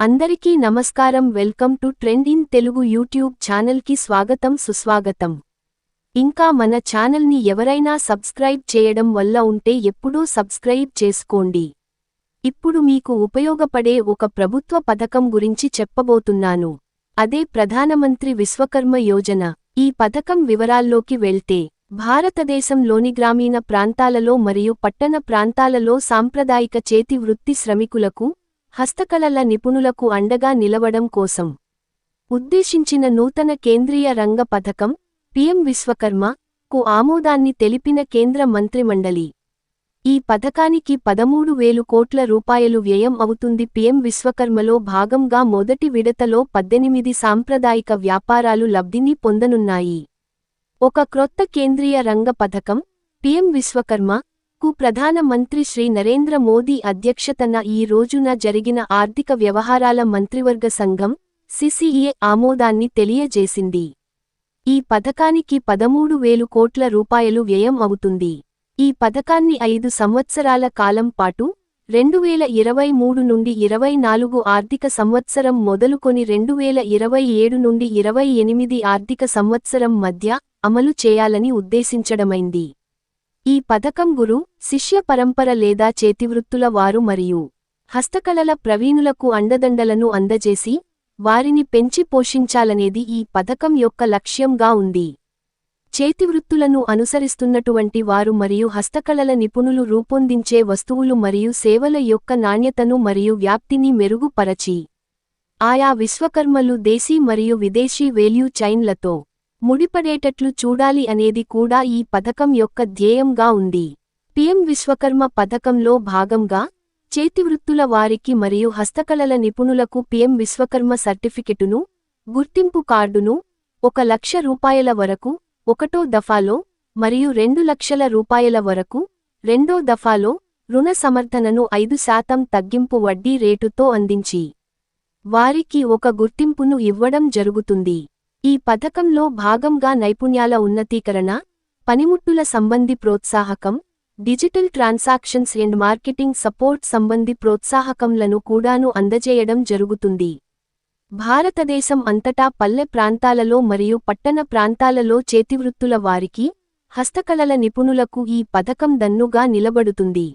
అందరికీ నమస్కారం. Welcome to trend in Telugu YouTube ఛానల్కి స్వాగతం సుస్వాగతం. ఇంకా మన ఛానల్ని ఎవరైనా సబ్స్క్రైబ్ చేయడం వల్ల ఉంటే ఎప్పుడూ సబ్స్క్రైబ్ చేసుకోండి. ఇప్పుడు మీకు ఉపయోగపడే ఒక ప్రభుత్వ పథకం గురించి చెప్పబోతున్నాను. అదే ప్రధానమంత్రి విశ్వకర్మ యోజన. ఈ పథకం వివరాల్లోకి వెళ్తే భారతదేశంలోని గ్రామీణ ప్రాంతాలలో మరియు పట్టణ ప్రాంతాలలో సాంప్రదాయిక చేతి వృత్తి శ్రమికులకు హస్తకళల నిపుణులకు అండగా నిలవడం కోసం ఉద్దేశించిన నూతన కేంద్రీయ రంగ పథకం పిఎం విశ్వకర్మ కు ఆమోదాన్ని తెలిపిన కేంద్ర మంత్రిమండలి. ఈ పథకానికి పదమూడు వేలు కోట్ల రూపాయలు వ్యయం అవుతుంది పిఎం విశ్వకర్మలో భాగంగా మొదటి విడతలో పద్దెనిమిది సాంప్రదాయిక వ్యాపారాలు లబ్ధిని పొందనున్నాయి. ఒక క్రొత్త కేంద్రీయ రంగ పథకం పిఎం విశ్వకర్మ కు ప్రధాన మంత్రి శ్రీ నరేంద్ర మోదీ అధ్యక్షతన ఈ రోజున జరిగిన ఆర్థిక వ్యవహారాల మంత్రివర్గ సంఘం సిసిఏ ఆమోదాన్ని తెలియజేసింది. ఈ పథకానికి పదమూడు వేలు కోట్ల రూపాయలు వ్యయం అవుతుంది. ఈ పథకాన్ని ఐదు సంవత్సరాల కాలం పాటు రెండు వేల ఇరవై మూడు నుండి ఇరవై నాలుగు ఆర్థిక సంవత్సరం మొదలుకొని రెండు వేల ఇరవై ఏడు నుండి ఇరవై ఎనిమిది ఆర్థిక సంవత్సరం మధ్య అమలు చేయాలని ఉద్దేశించడమైంది. ఈ పథకం గురు శిష్య పరంపర లేదా చేతివృత్తుల వారు మరియు హస్తకళల ప్రవీణులకు అండదండలను అందజేసి వారిని పెంచి పోషించాలనేది ఈ పథకం యొక్క లక్ష్యంగా ఉంది. చేతివృత్తులను అనుసరిస్తున్నటువంటి వారు మరియు హస్తకళల నిపుణులు రూపొందించే వస్తువులు మరియు సేవల యొక్క నాణ్యతను మరియు వ్యాప్తిని మెరుగుపరచి ఆయా విశ్వకర్మలు దేశీ మరియు విదేశీ వేల్యూ చైన్లతో ముడిపడేటట్లు చూడాలి అనేది కూడా ఈ పథకం యొక్క ధ్యేయంగా ఉంది. పిఎం విశ్వకర్మ పథకంలో భాగంగా చేతివృత్తుల వారికి మరియు హస్తకళల నిపుణులకు పిఎం విశ్వకర్మ సర్టిఫికెటును గుర్తింపు కార్డును ఒక లక్ష రూపాయల వరకు ఒకటో దఫాలో మరియు రెండు లక్షల రూపాయల వరకు రెండో దఫాలో రుణ సమర్థనను ఐదు శాతం తగ్గింపు వడ్డీ రేటుతో అందించి వారికి ఒక గుర్తింపును ఇవ్వడం జరుగుతుంది. ఈ పథకంలో భాగంగా నైపుణ్యాల ఉన్నతీకరణ పనిముట్టుల సంబంధి ప్రోత్సాహకం digital transactions and marketing support సంబంధి ప్రోత్సాహకంలను కూడాను అందజేయడం జరుగుతుంది. భారతదేశం అంతటా పల్లె ప్రాంతాలలో మరియు పట్టణ ప్రాంతాలలో చేతివృత్తుల వారికి హస్తకళల నిపుణులకు ఈ పథకం దన్నుగా నిలబడుతుంది.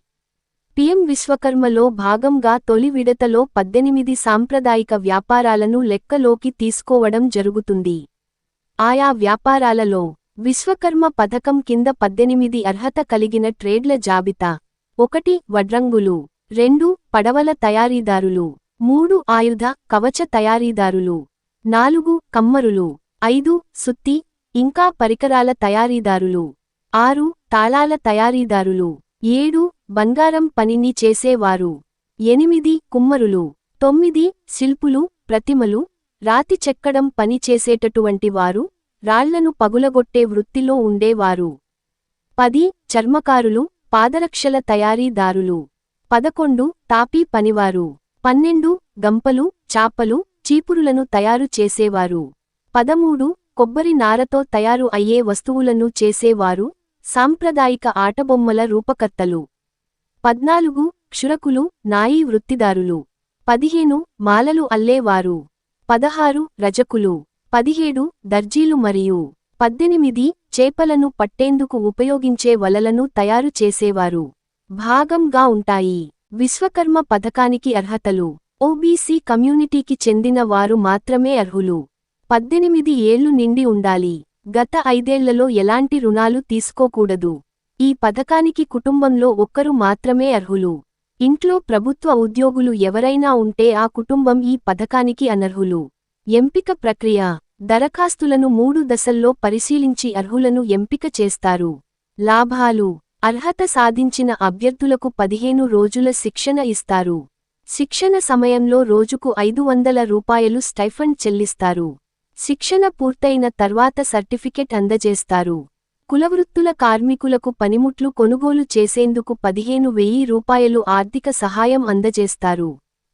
పిఎం విశ్వకర్మలో భాగంగా తొలి విడతలో పద్దెనిమిది సాంప్రదాయిక వ్యాపారాలను లెక్కలోకి తీసుకోవడం జరుగుతుంది. ఆయా వ్యాపారాలలో విశ్వకర్మ పథకం కింద పద్దెనిమిది అర్హత కలిగిన ట్రేడ్ల జాబితా ఒకటి వడ్రంగులు రెండు పడవల తయారీదారులు మూడు ఆయుధ కవచ తయారీదారులు నాలుగు కమ్మరులు ఐదు సుత్తి ఇంకా పరికరాల తయారీదారులు ఆరు తాళాల తయారీదారులు ఏడు బంగారం పనిని చేసేవారు. ఎనిమిది కుమ్మరులు తొమ్మిది శిల్పులు ప్రతిమలు రాతి చెక్కడం పని చేసేటటువంటి వారు రాళ్ళను పగులగొట్టే వృత్తిలో ఉండేవారు. పది చర్మకారులు పాదరక్షల తయారీదారులు. పదకొండు తాపీ పనివారు. పన్నెండు గంపలు చాపలు చీపురులను తయారు చేసేవారు. పదమూడు కొబ్బరి నారతో తయారు అయ్యే వస్తువులను చేసేవారు. సాంప్రదాయిక ఆటబొమ్మల రూపకర్తలు. పద్నాలుగు క్షురకులు నాయీ వృత్తిదారులు. పదిహేను మాలలు అల్లేవారు. పదహారు రజకులు. పదిహేడు దర్జీలు మరియు. పద్దెనిమిది చేపలను పట్టేందుకు ఉపయోగించే వలలను తయారు చేసేవారు. భాగంగా ఉంటాయి. విశ్వకర్మ పథకానికి అర్హతలు. ఓబీసీ కమ్యూనిటీకి చెందిన వారు మాత్రమే అర్హులు. పద్దెనిమిది ఏళ్ళు నిండి ఉండాలి. గత ఐదేళ్ళలో ఎలాంటి రుణాలు తీసుకోకూడదు. ఈ పథకానికి కుటుంబంలో ఒక్కరు మాత్రమే అర్హులు. ఇంట్లో ప్రభుత్వ ఉద్యోగులు ఎవరైనా ఉంటే ఆ కుటుంబం ఈ పథకానికి అనర్హులు. ఎంపిక ప్రక్రియ. దరఖాస్తులను మూడు దశల్లో పరిశీలించి అర్హులను ఎంపిక చేస్తారు. లాభాలు. అర్హత సాధించిన అభ్యర్థులకు పదిహేను రోజుల శిక్షణ ఇస్తారు. శిక్షణ సమయంలో రోజుకు ఐదు వందల రూపాయలు స్టైఫండ్ చెల్లిస్తారు. శిక్షణ పూర్తయిన తర్వాత సర్టిఫికెట్ అందజేస్తారు. కులవృత్తుల కార్మికులకు పనిముట్లు కొనుగోలు చేసేందుకు పదిహేను వెయ్యి రూపాయలు ఆర్థిక సహాయం అందజేస్తారు.